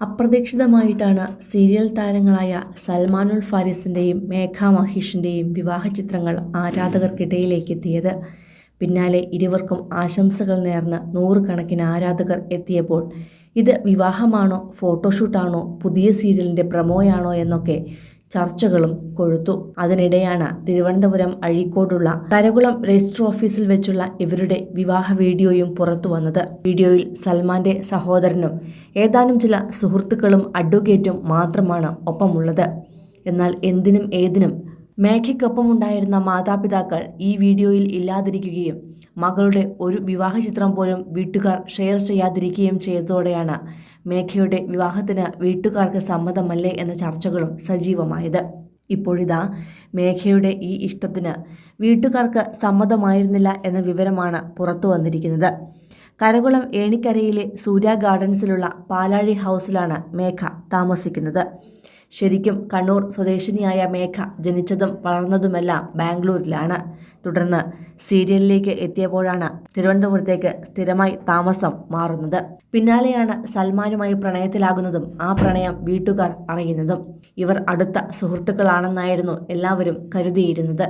അപ്രതീക്ഷിതമായിട്ടാണ് serial താരങ്ങളായ സൽമാനുൽ ഫാരിസിന്റെയും മേഘ മഹേഷിന്റെയും വിവാഹ ചിത്രങ്ങൾ ആരാധകർക്കിടയിലേക്ക് എത്തിയത് പിന്നാലെ ഇരുവർക്കും ആശംസകൾ നേർന്ന് നൂറുകണക്കിന് ആരാധകർ എത്തിയപ്പോൾ ഇത് വിവാഹമാണോ ഫോട്ടോഷൂട്ടാണോ പുതിയ സീരിയലിന്റെ പ്രമോയാണോ എന്നൊക്കെ ചർച്ചകളും കൊഴുത്തു. അതിനിടെയാണ് തിരുവനന്തപുരം അഴീക്കോടുള്ള കരകുളം രജിസ്റ്റർ ഓഫീസിൽ വെച്ചുള്ള ഇവരുടെ വിവാഹ വീഡിയോയും പുറത്തു വന്നത്. വീഡിയോയിൽ സൽമാന്റെ സഹോദരനും ഏതാനും ചില സുഹൃത്തുക്കളും അഡ്വക്കേറ്റും മാത്രമാണ് ഒപ്പമുള്ളത്. എന്നാൽ എന്തിനും ഏതിനും മേഘയ്ക്കൊപ്പമുണ്ടായിരുന്ന മാതാപിതാക്കൾ ഈ വീഡിയോയിൽ ഇല്ലാതിരിക്കുകയും മകളുടെ ഒരു വിവാഹ ചിത്രം പോലും വീട്ടുകാർ ഷെയർ ചെയ്യാതിരിക്കുകയും ചെയ്തതോടെയാണ് മേഘയുടെ വിവാഹത്തിന് വീട്ടുകാർക്ക് സമ്മതമല്ലേ എന്ന ചർച്ചകളും സജീവമായത്. ഇപ്പോഴിതാ മേഘയുടെ ഈ ഇഷ്ടത്തിന് വീട്ടുകാർക്ക് സമ്മതമായിരുന്നില്ല എന്ന വിവരമാണ് പുറത്തു വന്നിരിക്കുന്നത്. കരകുളം ഏണിക്കരയിലെ സൂര്യ ഗാർഡൻസിലുള്ള പാലാഴി ഹൗസിലാണ് മേഘ താമസിക്കുന്നത്. ശരിക്കും കണ്ണൂർ സ്വദേശിനിയായ മേഘ ജനിച്ചതും വളർന്നതുമെല്ലാം ബാംഗ്ലൂരിലാണ്. തുടർന്ന് സീരിയലിലേക്ക് എത്തിയപ്പോഴാണ് തിരുവനന്തപുരത്തേക്ക് സ്ഥിരമായി താമസം മാറുന്നത്. പിന്നാലെയാണ് സൽമാനുമായി പ്രണയത്തിലാകുന്നതും ആ പ്രണയം വീട്ടുകാർ അറിയുന്നതും. ഇവർ അടുത്ത സുഹൃത്തുക്കളാണെന്നായിരുന്നു എല്ലാവരും കരുതിയിരുന്നത്.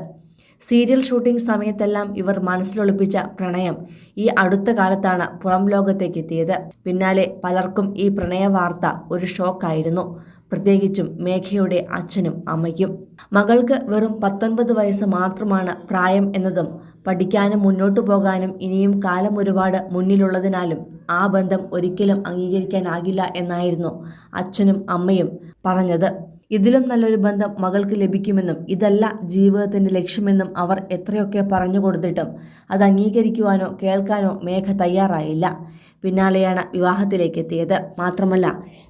സീരിയൽ ഷൂട്ടിംഗ് സമയത്തെല്ലാം ഇവർ മനസ്സിലൊളിപ്പിച്ച പ്രണയം ഈ അടുത്ത കാലത്താണ് പുറം ലോകത്തേക്ക് എത്തിയത്. പിന്നാലെ പലർക്കും ഈ പ്രണയ വാർത്ത ഒരു ഷോക്കായിരുന്നു. പ്രത്യേകിച്ചും മേഘയുടെ അച്ഛനും അമ്മയ്ക്കും. മകൾക്ക് വെറും പത്തൊൻപത് വയസ്സ് മാത്രമാണ് പ്രായം എന്നതും പഠിക്കാനും മുന്നോട്ടു പോകാനും ഇനിയും കാലം ഒരുപാട് മുന്നിലുള്ളതിനാലും ആ ബന്ധം ഒരിക്കലും അംഗീകരിക്കാനാകില്ല എന്നായിരുന്നു അച്ഛനും അമ്മയും പറഞ്ഞത്. ഇതിലും നല്ലൊരു ബന്ധം മകൾക്ക് ലഭിക്കുമെന്നും ഇതല്ല ജീവിതത്തിന്റെ ലക്ഷ്യമെന്നും അവർ എത്രയൊക്കെ പറഞ്ഞു കൊടുത്തിട്ടും അത് അംഗീകരിക്കുവാനോ കേൾക്കാനോ മേഘ തയ്യാറായില്ല. പിന്നാലെയാണ് വിവാഹത്തിലേക്ക് എത്തിയത് മാത്രമല്ല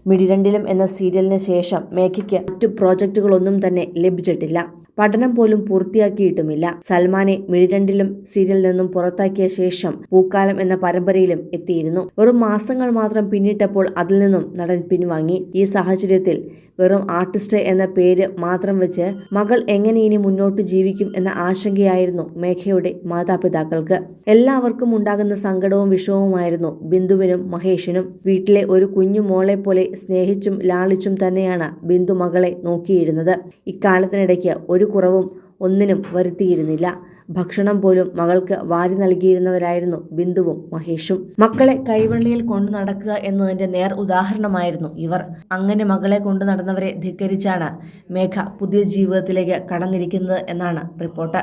മിടിരണ്ടിലും എന്ന സീരിയലിന് ശേഷം മേഘയ്ക്ക് മറ്റു പ്രോജക്റ്റുകളൊന്നും തന്നെ ലഭിച്ചിട്ടില്ല. പഠനം പോലും പൂർത്തിയാക്കിയിട്ടുമില്ല. സൽമാനെ മിഴിരണ്ടിലും സീരിയലിൽ നിന്നും പുറത്താക്കിയ ശേഷം പൂക്കാലം എന്ന പരമ്പരയിലും എത്തിയിരുന്നു. വെറും മാസങ്ങൾ മാത്രം പിന്നിട്ടപ്പോൾ അതിൽ നിന്നും നടൻ പിൻവാങ്ങി. ഈ സാഹചര്യത്തിൽ വെറും ആർട്ടിസ്റ്റ് എന്ന പേര് മാത്രം വെച്ച് മകൾ എങ്ങനെ ഇനി മുന്നോട്ട് ജീവിക്കും എന്ന ആശങ്കയായിരുന്നു മേഘയുടെ മാതാപിതാക്കൾക്ക്. എല്ലാവർക്കും ഉണ്ടാകുന്ന സങ്കടവും വിഷമവുമായിരുന്നു ബിന്ദുവിനും മഹേഷിനും വീട്ടിലെ ഒരു കുഞ്ഞു മോളെ പോലെ സ്നേഹിച്ചും ലാളിച്ചും തന്നെയാണ് ബിന്ദു മകളെ നോക്കിയിരുന്നത്. ഇക്കാലത്തിനിടയ്ക്ക് ഒരു കുറവും ഒന്നിനും വരുത്തിയിരുന്നില്ല. ഭക്ഷണം പോലും മകൾക്ക് വാരി നൽകിയിരുന്നവരായിരുന്നു ബിന്ദുവും മഹേഷും. മക്കളെ കൈവള്ളിയിൽ കൊണ്ടു നടക്കുക എന്നതിന്റെ നേർ ഉദാഹരണമായിരുന്നു ഇവർ. അങ്ങനെ മകളെ കൊണ്ടു നടന്നവരെ ധിക്കരിച്ചാണ് മേഘ പുതിയ ജീവിതത്തിലേക്ക് കടന്നിരിക്കുന്നത് എന്നാണ് റിപ്പോർട്ട്.